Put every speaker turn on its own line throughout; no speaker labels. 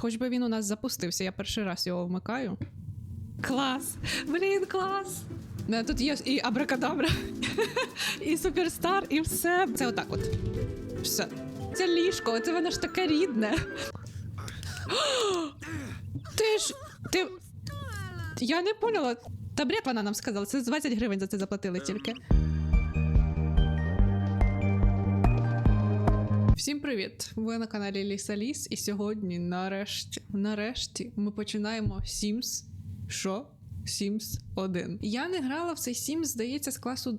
Хоч би він у нас запустився, я перший раз його вмикаю. Клас! Блін, клас! Тут є і абракадабра, і суперстар, і все. Це отак от. Все. Це ліжко, це воно ж таке рідне. Ти ж. Ти. Я не поняла. Та бред вона нам сказала. Це 20 гривень за це заплатили тільки. Всім привіт! Ви на каналі Ліса Ліс, і сьогодні, нарешті, нарешті, ми починаємо Sims. Що? Sims 1. Я не грала в цей Sims, здається, з класу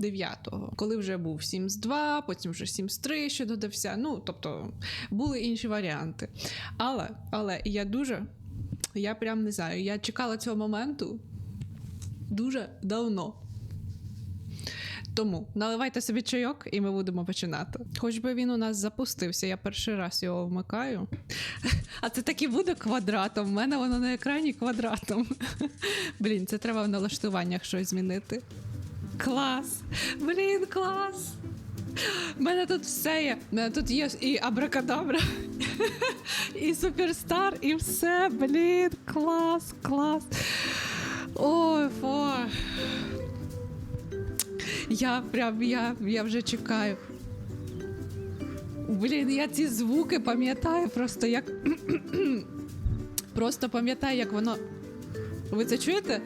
9-го, коли вже був Sims 2, потім вже Sims 3 ще додався. Ну, тобто, були інші варіанти. Але, але я дуже, я прям не знаю, я чекала цього моменту дуже давно. Тому наливайте собі чайок, і ми будемо починати. Хоч би він у нас запустився, я перший раз його вмикаю. А це так і буде квадратом. У мене воно на екрані квадратом. Блін, це треба в налаштуваннях щось змінити. Клас! Блін, клас! У мене тут все є. У мене тут є і абракадабра, і суперстар, і все. Блін, клас, клас. Ой, фо. Я прям я, я вже чекаю. Блін, я ці звуки пам'ятаю просто як. просто пам'ятаю, як воно. Ви це чуєте?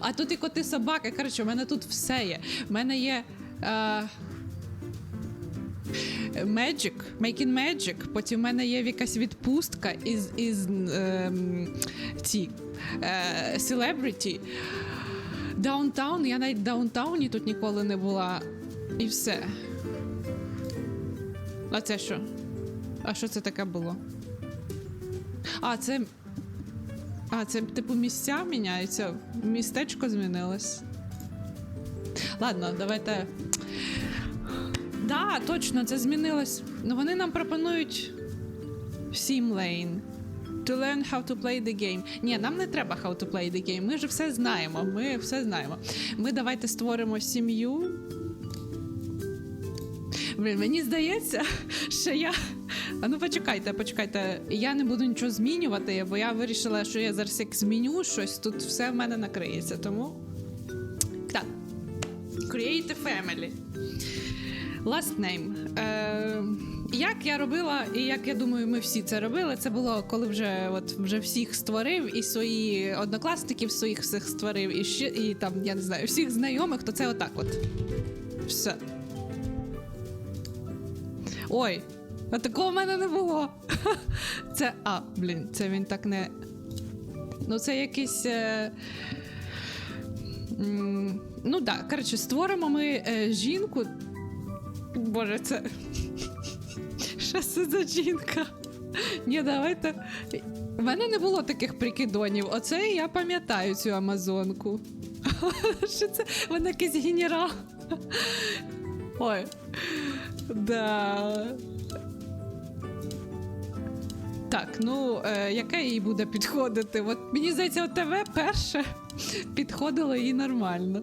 А тут і коти собаки. Коротше, у мене тут все є. У мене є. Е... Magic, Making Magic, потім в мене є якась відпустка із, із ем, ці, е, Celebrity. Даунтаун, я навіть в даунтауні тут ніколи не була. І все. А це що? А що це таке було? А, це. А, це типу місця міняються. Містечко змінилось. Ладно, давайте. Да, точно, це змінилось. Ну вони нам пропонують Sim Lane. To learn how to play the game. Ні, нам не треба how to play the game. Ми ж все знаємо. Ми все знаємо. Ми давайте створимо сім'ю. Блін, мені здається, що я. А ну почекайте, почекайте. Я не буду нічого змінювати, бо я вирішила, що я зараз як зміню щось, тут все в мене накриється. Тому. Так. Create a family. Last name. Е, як я робила, і як я думаю, ми всі це робили, це було коли вже от вже всіх створив, і свої однокласників своїх всіх створив, і ще і там, я не знаю, всіх знайомих, то це отак от. Все. Ой, а такого в мене не було. Це. А, блін, це він так не. Ну, це якийсь. Е... Ну так, да, коротше, створимо ми е, жінку. Боже, це. Що це за жінка? Ні, давайте. У мене не було таких прикидонів. Оце я пам'ятаю цю амазонку. Що це? Вона якийсь генерал. Ой. Да. Так, ну, е, яке їй буде підходити? От мені здається, от перше підходило їй нормально.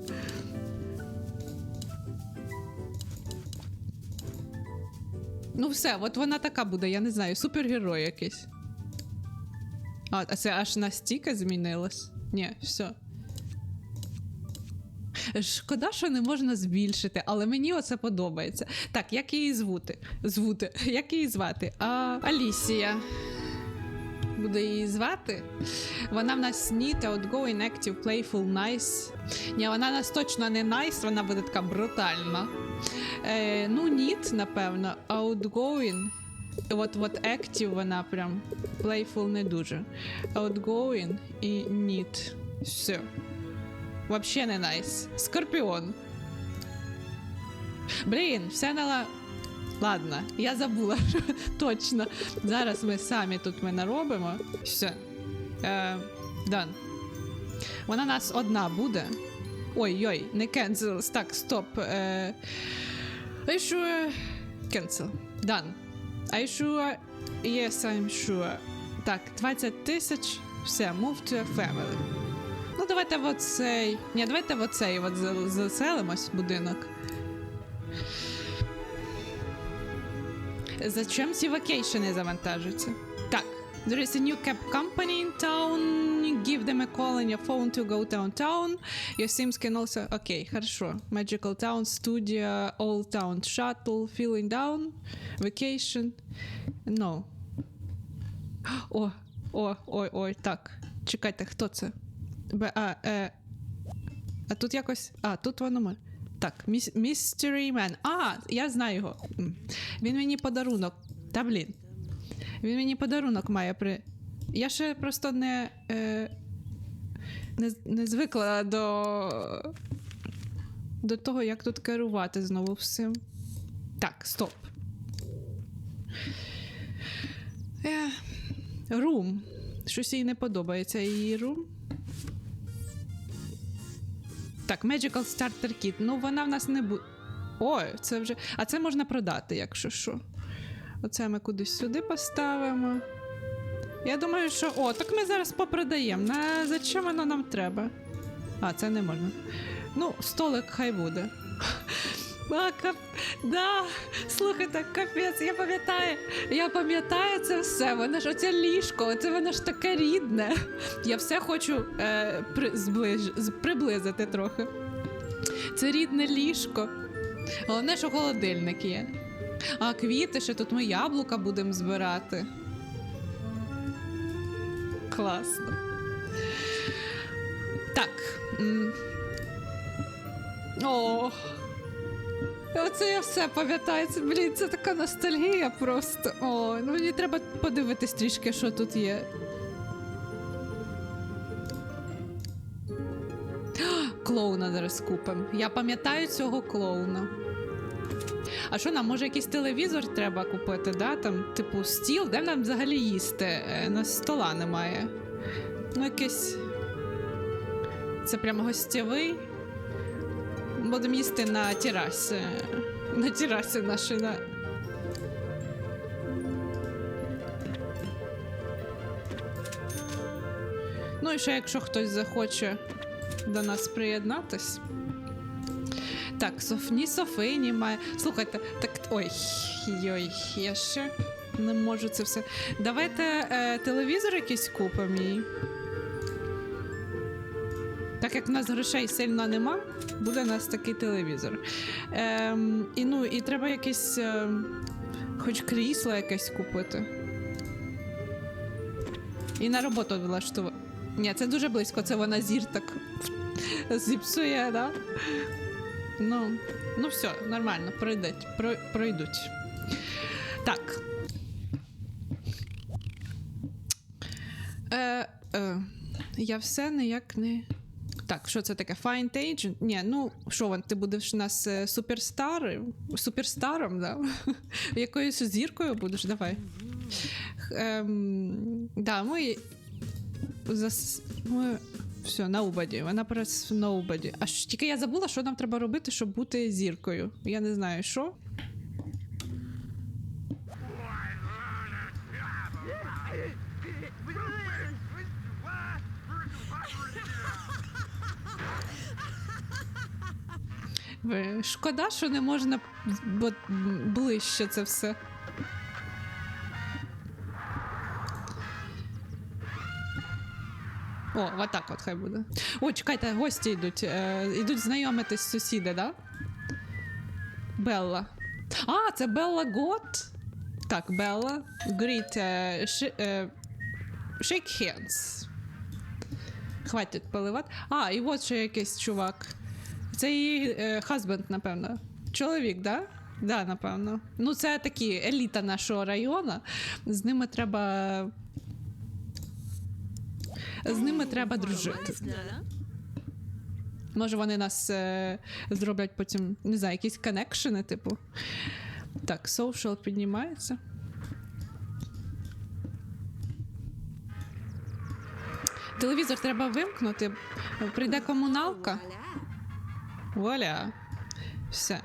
Ну, все, от вона така буде, я не знаю, супергерой якийсь. А, а це аж настільки змінилось? Ні, все. Шкода, що не можна збільшити, але мені оце подобається. Так, як її звути? Звути. Як її звати? А, Алісія. Буде її звати. Вона в нас neat, outgoing, active, playful, nice. Ні, вона в нас точно не nice, вона буде така брутальна. Е, ну, neat, напевно, outgoing. От, от active вона прям. Playful не дуже. Outgoing і neat. Все. Вообще не найс. Скорпіон. Блін, все нала. Ладно, я забула. Точно. Зараз ми самі тут ми наробимо. Все. Е, Дан. Вона нас одна буде. Ой-ой, не cancel. Так, стоп. Е, Are you sure? Cancel. Done. Are you sure? Yes, I'm sure. Так, 20 тисяч. Все, move to a family. Ну, давайте в оцей. Ні, давайте в оцей от заселимось будинок. Зачем ці вакейшени завантажуються? Так. There is a new cab company in town. Give them a call on your phone to go downtown. Your Sims can also... Окей, хорошо. Magical Town, Studio, Old Town Shuttle, Feeling Down, Vacation. No. О, о, ой, ой, так. Чекайте, хто це? Б, а, е, а тут якось. А, тут воно може. Так, Mystery Man. А, я знаю його. Він мені подарунок. Та блін. Він мені подарунок має при. Я ще просто не. Е, не, не звикла до. До того, як тут керувати знову всім. Так, стоп. Е, рум. Щось їй не подобається її рум. Так, Magical Starter Kit. Ну, вона в нас не буде. Ой, це вже. А це можна продати, якщо що. Оце ми кудись сюди поставимо. Я думаю, що. О, так ми зараз попродаємо. На... Зачем воно нам треба? А, це не можна. Ну, столик хай буде. А, кап... Да, слухайте, капець, я пам'ятаю, я пам'ятаю це все. Воно ж оце ліжко, це воно ж таке рідне. Я все хочу е, при... зближ... приблизити трохи. Це рідне ліжко. Головне, що холодильник є. А квіти, ще тут ми яблука будемо збирати. Класно. Так. О. Оце я все пам'ятаю. Це, блін, це така ностальгія просто. О, ну мені треба подивитись трішки, що тут є. Клоуна зараз купимо. Я пам'ятаю цього клоуна. А що нам, може, якийсь телевізор треба купити, да? Там, типу, стіл, де нам взагалі їсти? Е, На стола немає. Ну, якийсь. Це прямо гостєвий. Будемо їсти на терасі. На терасі нашій. На... Ну і ще якщо хтось захоче до нас приєднатись. Так, соф... ні Софи, ні має. Слухайте, так. Ой, йой, я ще не можу це все. Давайте е, телевізор якийсь купимо їй. Так як в нас грошей сильно нема, буде у нас такий телевізор. Ем, і ну, і треба якесь. ем, хоч крісло якесь купити. І на роботу влаштувати. Ні, це дуже близько, це вона зір так зіпсує, да? Ну, ну все, нормально, пройдуть. Про, пройдуть. Так. Е, е, я все ніяк не. Так, що це таке? Find Agent? Ні, ну що ти будеш у нас е, суперстар, суперстаром, да? Якоюсь зіркою будеш, давай. Ем, да, ми. Зас... ми... Все, nobody. Вона просто nobody. А ж тільки я забула, що нам треба робити, щоб бути зіркою. Я не знаю, що. Шкода, що не можна бо- ближче це все. О, отак от хай буде. О, чекайте, гості йдуть. Е, йдуть знайомитись сусіди, да? Белла. А, це Белла Гот. Так, Белла. Greet. е, е, shake hands. Хватить поливати. А, і от ще якийсь чувак. Це її е, хазбенд, напевно. Чоловік, да? Да, напевно. Ну, це такі еліта нашого району. З ними треба. З ними треба дружити. Може, вони нас е, зроблять потім, не знаю, якісь коннекшени, типу. Так, social піднімається. Телевізор треба вимкнути. Прийде комуналка. Вуаля. Все.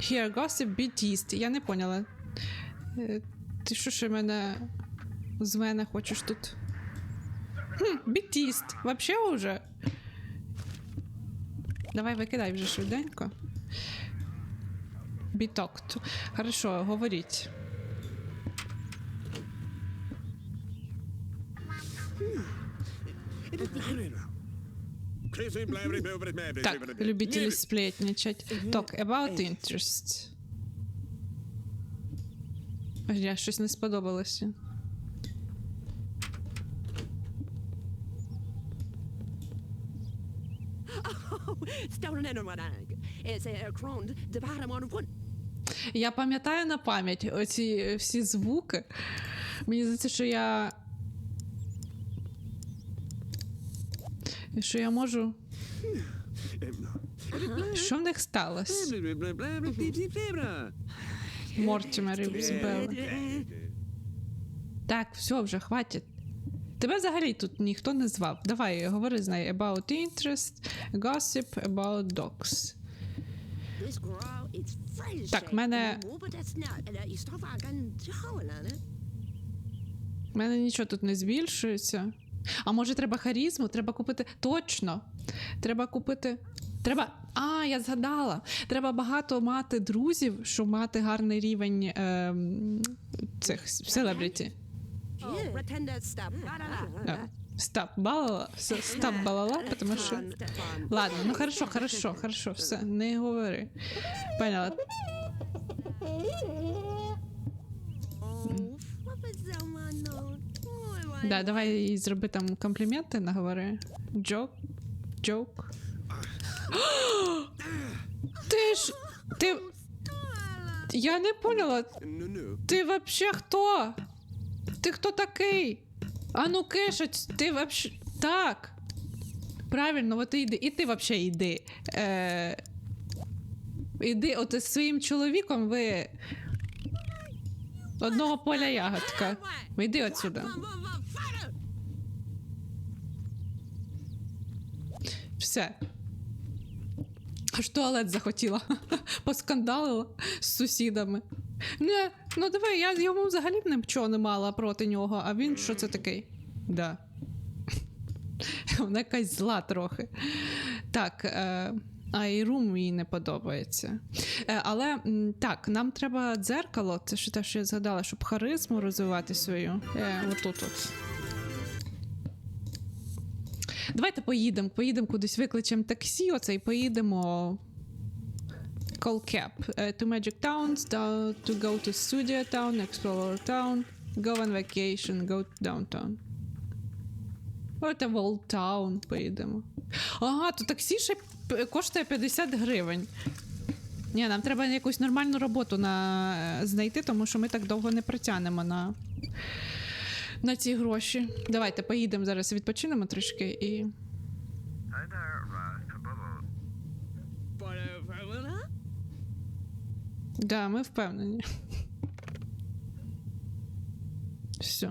Here, gossip, be teased. Я не поняла. Ти що ще мене з мене хочеш тут? Хм, teased. Вообще уже. Давай викидай вже швиденько. Talked. Хорошо, говоріть. Так, любителі сплетничать. Так, about interest. Я щось не сподобалося. Я пам'ятаю на пам'ять оці всі звуки. Мені здається, що я. Що я можу. Що в них сталося? Мортімер збили. Так, все, вже хватить. Тебе взагалі тут ніхто не звав. Давай, говори з нею. About interest, gossip, about dogs. Так, мене-
again. Jolene.
У мене нічого тут не збільшується. А може треба харізму? Треба купити. Точно! Треба купити. Треба. А, я згадала. Треба багато мати друзів, щоб мати гарний рівень ем, цих селебріті. Стап балала. Все, стап балала, тому що. Ладно, ну хорошо, хорошо, хорошо, все, не говори. Поняла. Да, давай зроби там компліменти, наговори. Джок. Джок. Ти ж. Ти. Я не поняла. Ти вообще хто? Ти хто такий? А ну кишать, ти вообще. Так. Правильно, от і йди. І ти вообще йди. Е... Іди, от із своїм чоловіком ви. Одного поля ягодка. Йди отсюда. Все. Аж туалет захотіла. Поскандалила з сусідами. Не, ну диви, я йому взагалі нічого не мала проти нього, а він що це такий? Да. Вона якась зла трохи. Так. Е... А і рум їй не подобається. Е, але так, нам треба дзеркало, це ж те, що я згадала, щоб харизму розвивати свою. Е, отут от. Давайте поїдемо, поїдемо кудись, викличемо таксі, оце і поїдемо. Call cab. Uh, to Magic Towns, to go to Studio Town, Explorer Town, go on vacation, go to downtown. Давайте в Old Town поїдемо. Ага, то таксі ще коштує 50 гривень. Ні, нам треба якусь нормальну роботу на... знайти, тому що ми так довго не протягнемо на, на ці гроші. Давайте поїдемо зараз, відпочинемо трішки і. Да, ми впевнені. Все.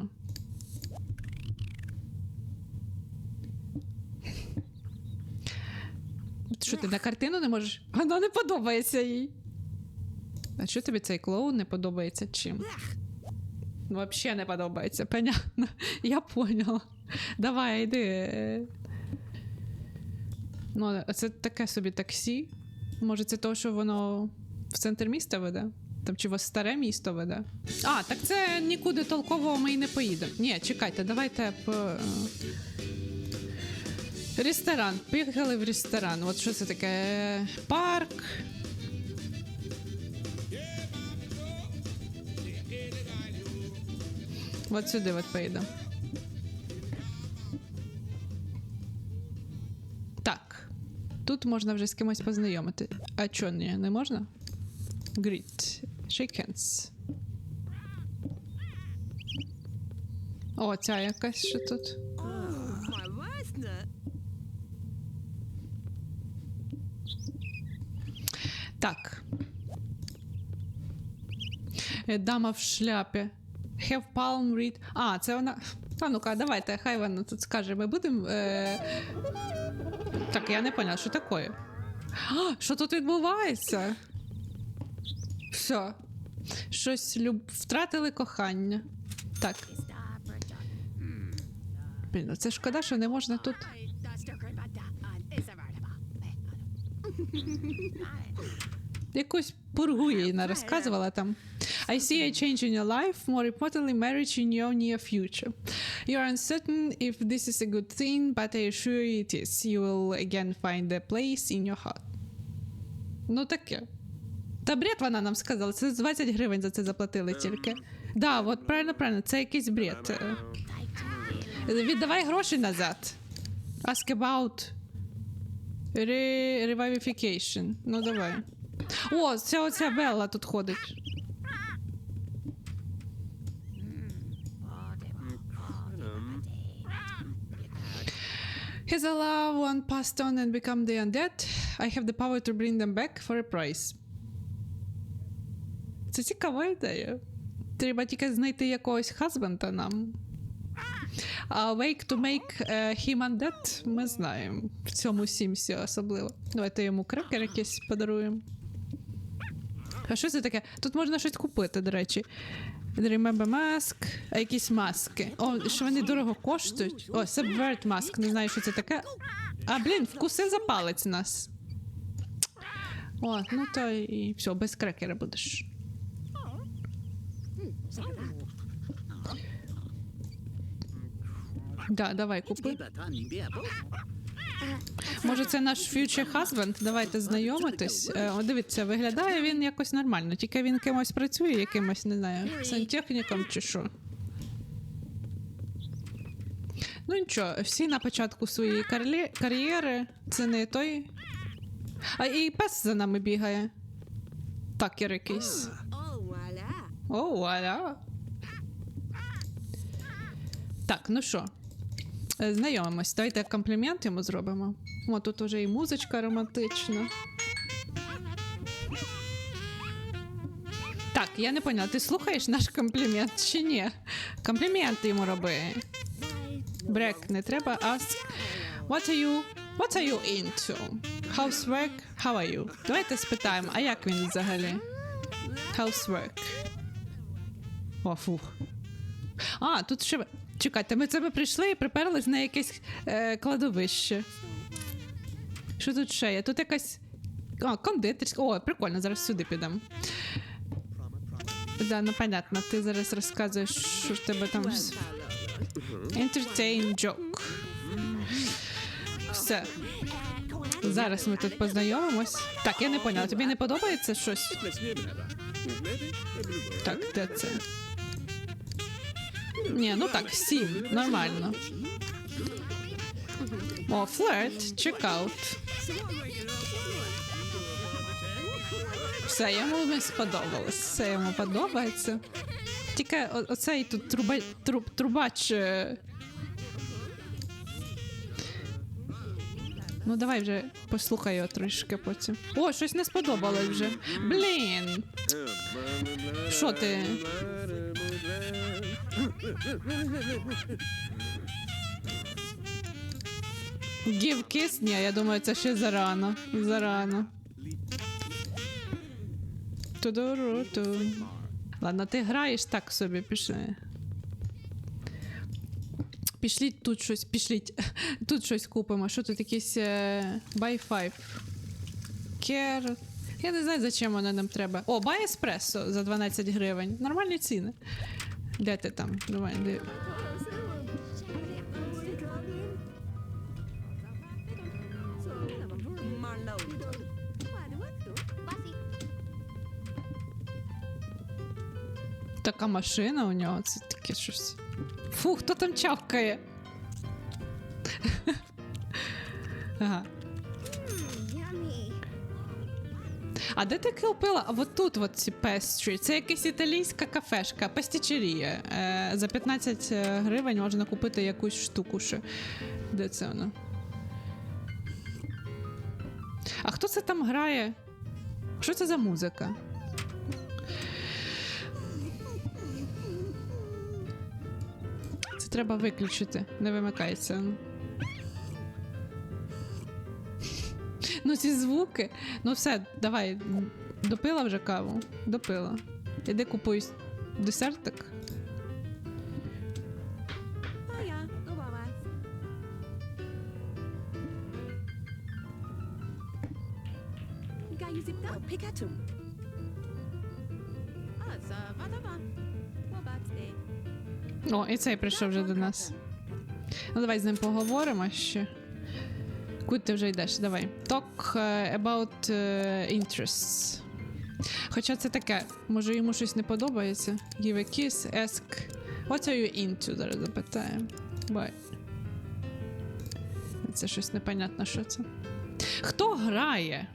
Що ти на картину не можеш? Вона не подобається їй. А що тобі цей клоун не подобається чим? Взагалі не подобається, понятно. Я поняла. Давай, йди. Ну, це таке собі таксі. Може, це то, що воно в центр міста веде? Там чи в старе місто веде? А, так це нікуди толково ми і не поїдемо. Ні, чекайте, давайте по. е, Ресторан. Поїхали в ресторан. От що це таке? Парк. От сюди от поїдемо. Так. Тут можна вже з кимось познайомити. А чо ні, не можна? Greet. Shake hands. О, ця якась ще тут. Так. Е, Дама в шляпі. Have palm read. А, це вона. А ну-ка, давайте, хай вона тут скаже. Ми будемо. Е... Так, я не поняла, що таке. А, що тут відбувається? Все. Щось люб... втратили кохання. Так. Блін, ну це шкода, що не можна тут. Якусь пургу їй розказувала там. I see a change in your life, more importantly, marriage in your near future. You are uncertain if this is a good thing, but I assure you it is. You will again find a place in your heart. Ну таке. Та бред вона нам сказала. Це 20 гривень за це заплатили тільки. Да, от правильно, правильно, це якийсь бред. Е, Віддавай гроші назад. Ask about re- revivification. Ну давай. О, ця оця Белла тут ходить. Has a loved one passed on and become the undead? I have the power to bring them back for a price. Це цікава ідея. Треба тільки знайти якогось хазбента нам. А Wake to make uh, him undead ми знаємо. В цьому сімсі особливо. Давайте йому крекер якийсь подаруємо. А що це таке? Тут можна щось купити, до речі. Remember mask, а якісь маски. О, що вони дорого коштують. О, Subvert mask, не знаю, що це таке. А, блін, вкусив за палець нас. О, ну то і все, без крекера будеш. Да, давай купи. Може, це наш future husband? Давайте знайомитись. Е, дивіться, виглядає він якось нормально, тільки він кимось працює, якимось, не знаю, сантехніком чи що. Ну нічого, всі на початку своєї кар'єри. Це не той. А і пес за нами бігає. Такер якийсь. О, вуаля. Так, ну що, знайомимось. Давайте комплімент йому зробимо. О, тут уже і музичка романтична. Так, я не поняла, ти слухаєш наш комплімент чи ні? Комплімент йому роби. Брек, не треба ask. What are you? What are you into? Housework? How are you? Давайте спитаємо, а як він взагалі? Housework. О, фух. А, тут ще. Чекайте, ми це ми прийшли і приперлись на якесь е, кладовище. Що тут ще є? Тут якась. А, кондитерська. О, прикольно, зараз сюди підемо. Да, ну понятно, ти зараз розказуєш, що в тебе там. Entertain joke. Все. Зараз ми тут познайомимось. Так, я не поняла, тобі не подобається щось? Так, де це? Ні, ну так, сім, нормально. О, флерт, чекаут. Все, йому не сподобалось. Все йому подобається. Тільки оцей тут труба, труб, трубач. е, Ну, давай вже послухай його трішки потім. О, щось не сподобалось вже. Блін. Що ти? Give kiss? Ні, я думаю, це ще зарано. Зарано. Тудуру-ту. Ладно, ти граєш так собі, пішли. Пішліть тут щось, пішліть. Тут щось купимо. Що тут якийсь е, buy 5. Care. Я не знаю, зачем воно нам треба. О, buy еспресо за 12 гривень. Нормальні ціни. Де ти там? Давай, де. Така машина у нього, це таке щось. Фу, хто там чавкає? ага. А де ти купила? А от тут от ці пестрі. Це якась італійська кафешка, пастічерія. Е, за 15 гривень можна купити якусь штуку ще. Де це воно? А хто це там грає? Що це за музика? Це треба виключити, не вимикається. Ну, ці звуки. Ну, все, давай. Допила вже каву. Допила. Іди купуй десертик. О, і цей прийшов вже до нас. Ну, давай з ним поговоримо ще. Куди ти вже йдеш? Давай. Talk е, about е, interests. Хоча це таке, може йому щось не подобається. Give a kiss, ask. What are you into? Зараз запитаємо. Бай. Це щось непонятно, що це. Хто грає?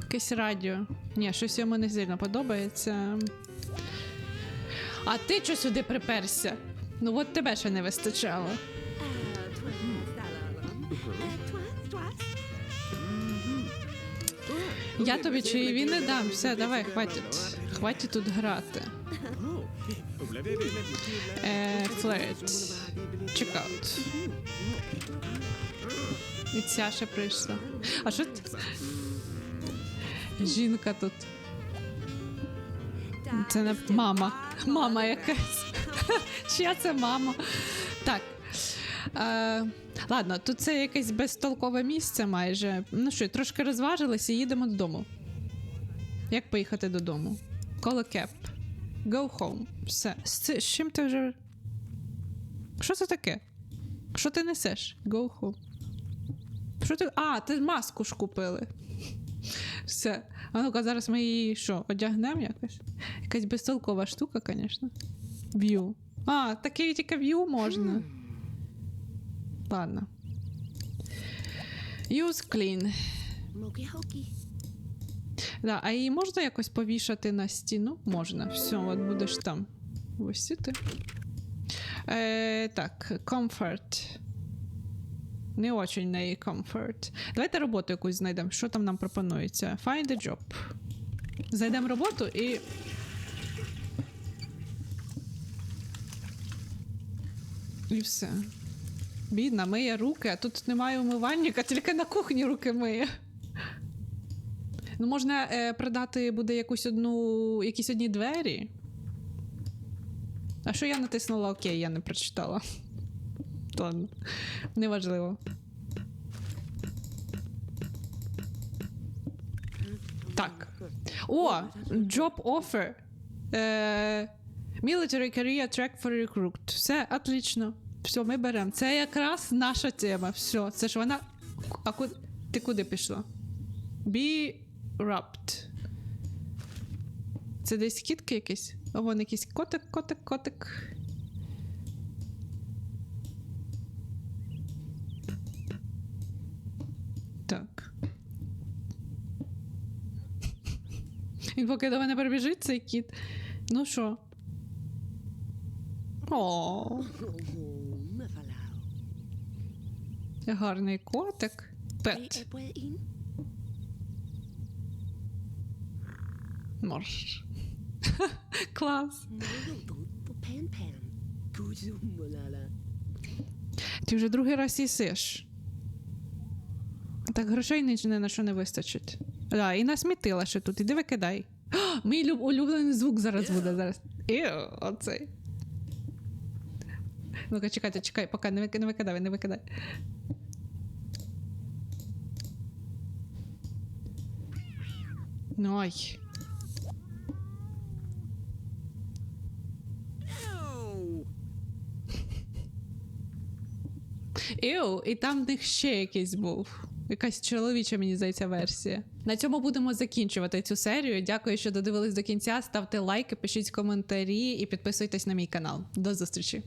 Якесь радіо. Ні, щось йому не сильно подобається. А ти чого сюди приперся? Ну от тебе ще не вистачало. Я тобі чаєві не дам. Все, давай, хватить. Хватить тут грати. Е, флирт. Чекаут. І ця ще прийшла. А що ти? Жінка тут. Це не мама. Мама якась. Чия це мама? Так. Е, ладно, тут це якесь безтолкове місце майже. Ну що, трошки розважилися і їдемо додому. Як поїхати додому? A cab. Go home. Все. З, з чим ти вже. Що це таке? Що ти несеш? Go home. Що ти. А, ти маску ж купили. Все. А ну-ка, зараз ми її що, одягнемо якось? Якась безтолкова штука, звісно. View. А, таке тільки view можна. Ладно. Use clean. Да, а її можна якось повішати на стіну? Можна. Все, от будеш там висіти. Е, так, comfort. Не очень в неї comfort. Давайте роботу якусь знайдемо. Що там нам пропонується? Find a job. Знайдемо роботу і. І все. Бідна, миє руки, а тут немає умивальника, тільки на кухні руки миє. Ну, можна е, продати буде якусь одну, якісь одні двері. А що я натиснула окей, я не прочитала. Ладно, неважливо. Так. О, job offer. Е, military career track for recruit. Все, отлично. Все, ми беремо. Це якраз наша тема. Все, це ж вона. А куди? Ти куди пішла? Be wrapped. Це десь кітки якісь? А вон якийсь котик, котик, котик. Так. Він поки до мене прибіжить, цей кіт. Ну що? О, гарний котик. Пет. Морж. Клас. Ти вже другий раз їсиш. Так грошей ні, ні на що не вистачить. Да, і насмітила ще тут. Іди викидай. Мій люб- улюблений звук зараз буде зараз. Іу, оцей. Ну-ка, чекайте, чекай, поки не, вики- не викидай, не викидай. Ай.
Ew.
Іу, і там в них ще якийсь був. Якась чоловіча, мені здається, версія. На цьому будемо закінчувати цю серію. Дякую, що додивились до кінця. Ставте лайки, пишіть коментарі і підписуйтесь на мій канал. До зустрічі!